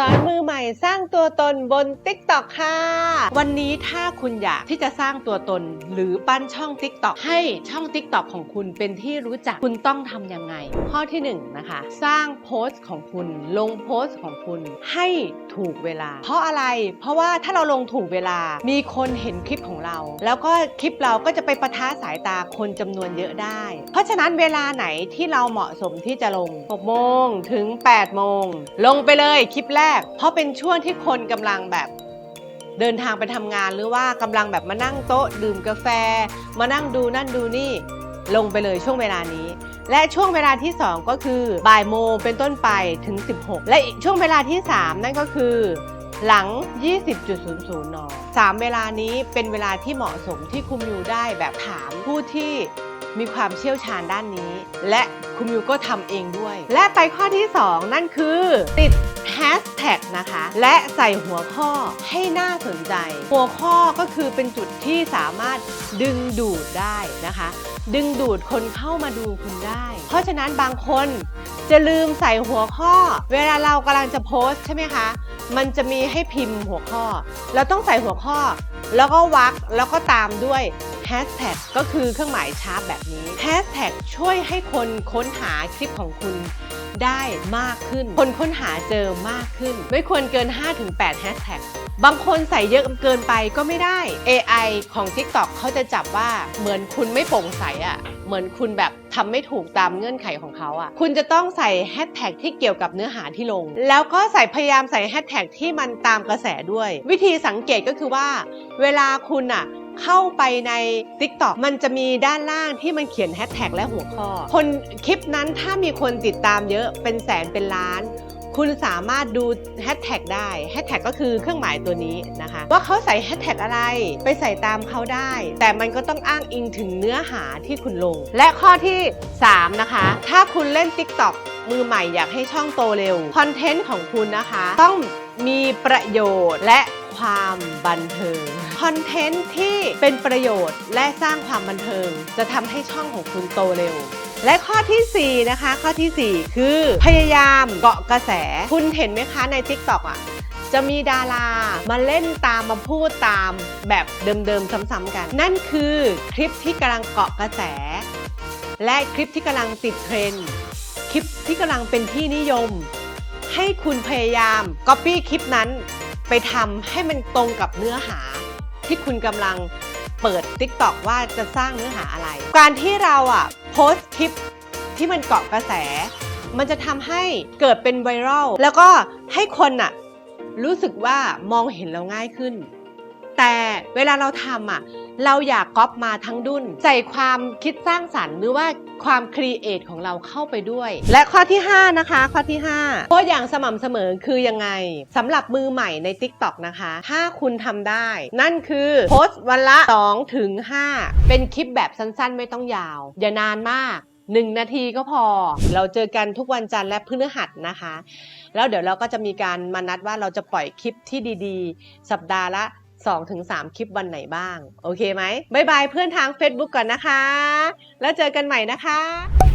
สอนมือใหม่สร้างตัวตนบน TikTok ค่ะ วันนี้ถ้าคุณอยากที่จะสร้างตัวตน หรือปั้นช่อง TikTok ให้ช่อง TikTok ของคุณเป็นที่รู้จักคุณต้องทำยังไง ข้อที่1นงนะคะ สร้างโพสต์ของคุณ ลงโพสต์ของคุณให้ ถูกเวลา เพราะอะไร เพราะว่าถ้าเราลงถูกเวลา มีคนเห็นคลิปของเรา แล้วก็คลิปเราก็จะไปประทะสายตาคนจำนวนเยอะได้ เพราะฉะนั้นเวลาไหนที่เราเหมาะสมที่จะลง6โมงถึง8โมง ลงไปเลยคลิปแรก เพราะเป็นช่วงที่คนกำลังแบบเดินทางไปทำงานหรือว่ากำลังแบบมานั่งโต๊ะดื่มกาแฟ มานั่งดูนั่นดูนี่ ลงไปเลยช่วงเวลานี้ และช่วงเวลาที่ 2 ก็คือบ่ายโมงเป็นต้นไปถึง 16 และอีกช่วงเวลาที่ 3 นั่นก็คือหลัง 20.00 น 3 เวลานี้เป็นเวลาที่เหมาะสมที่คุมยูได้แบบถามผู้ที่มีความเชี่ยวชาญด้านนี้ และคุมยูก็ทำเองด้วย และไปข้อที่ 2 นั่นคือติด แฮชแท็กนะคะ และใส่หัวข้อให้น่าสนใจ หัวข้อก็คือเป็นจุดที่สามารถดึงดูดได้นะคะ ดึงดูดคนเข้ามาดูคุณได้ เพราะฉะนั้นบางคนจะลืมใส่หัวข้อ เวลาเรากำลังจะโพสใช่ไหมคะ มันจะมีให้พิมพ์หัวข้อ เราต้องใส่หัวข้อ แล้วก็วักแล้วก็ตามด้วย แฮชแท็กก็คือเครื่องหมายชาร์ปแบบนี้แฮชแท็กช่วยให้คนค้นหาคลิปของคุณได้มากขึ้น คนค้นหาเจอมากขึ้น ไม่ควรเกิน 5-8แฮชแท็กบางคนใส่เยอะเกินไปก็ไม่ได้ AI ของ TikTok เขาจะจับว่าเหมือนคุณไม่โปร่งใสอะ่ะ เหมือนคุณแบบทำไม่ถูกตามเงื่อนไขของเขาอะ่ะ คุณจะต้องใส่แฮชแท็กที่เกี่ยวกับเนื้อหาที่ลง แล้วก็ใส่พยายามใส่แฮชแท็กที่มันตามกระแสด้วย วิธีสังเกตก็คือว่า เวลาคุณอะ เข้าไปใน TikTok มันจะมีด้านล่างที่มันเขียนแฮชแท็กและหัวข้อ คนคลิปนั้นถ้ามีคนติดตามเยอะเป็นแสนเป็นล้าน คุณสามารถดูแฮชแท็กได้แฮชแท็กก็คือเครื่องหมายตัวนี้นะคะ ว่าเขาใส่แฮชแท็กอะไรไปใส่ตามเขาได้ แต่มันก็ต้องอ้างอิงถึงเนื้อหาที่คุณลง และข้อที่ 3 นะคะ ถ้าคุณเล่น TikTok มือใหม่อยากให้ช่องโตเร็วคอนเทนต์ของคุณนะคะ ต้องมีประโยชน์และความบันเทิง คอนเทนต์ที่เป็นประโยชน์และสร้างความบันเทิง จะทำให้ช่องของคุณโตเร็วและข้อทีสี่4 นะคะ ข้อทีสี่ 4 คือ พยายามเกาะกระแส คุณเห็นไหมคะใน TikTok อะ จะมีดารามาเล่นตามมาพูดตามแบบเดิมๆ ซ้ำๆกัน นั่นคือคลิปที่กำลังเกาะกระแส และคลิปที่กำลังติดเทรนด์คลิปที่กำลังเป็นที่นิยม ให้คุณพยายาม Copy คลิปนั้น ไปทำให้มันตรงกับเนื้อหา ที่คุณกำลังเปิด TikTok ว่าจะสร้างเนื้อหาอะไร การที่เราอะโพสต์คลิปที่มันเกาะกระแส มันจะทำให้เกิดเป็นไวรัลแล้วก็ให้คนอะรู้สึกว่ามองเห็นเราง่ายขึ้น แต่เวลาเราทำอะ เราอยากก๊อปมาทั้งดุนใส่ความคิดสร้างสรรค์หรือว่าความครีเอทของเราเข้าไปด้วย และข้อที่ 5 นะคะ ข้อที่5โพสอย่างสม่ำเสมอคือยังไงสำหรับมือใหม่ใน TikTok นะคะ ถ้าคุณทำได้ นั่นคือโพสต์วันละ2ถึง5เป็นคลิปแบบสั้นๆ ไม่ต้องยาว อย่านานมาก1นาทีก็พอ เราเจอกันทุกวันจันทร์และพฤหัสนะคะ แล้วเดี๋ยวเราก็จะมีการมานัดว่าเราจะปล่อยคลิปที่ดีๆ สัปดาห์ละ 2-3คลิปวันไหนบ้าง โอเคไหมบ๊ายบายเพื่อนทาง Facebook ก่อนนะคะ แล้วเจอกันใหม่นะคะ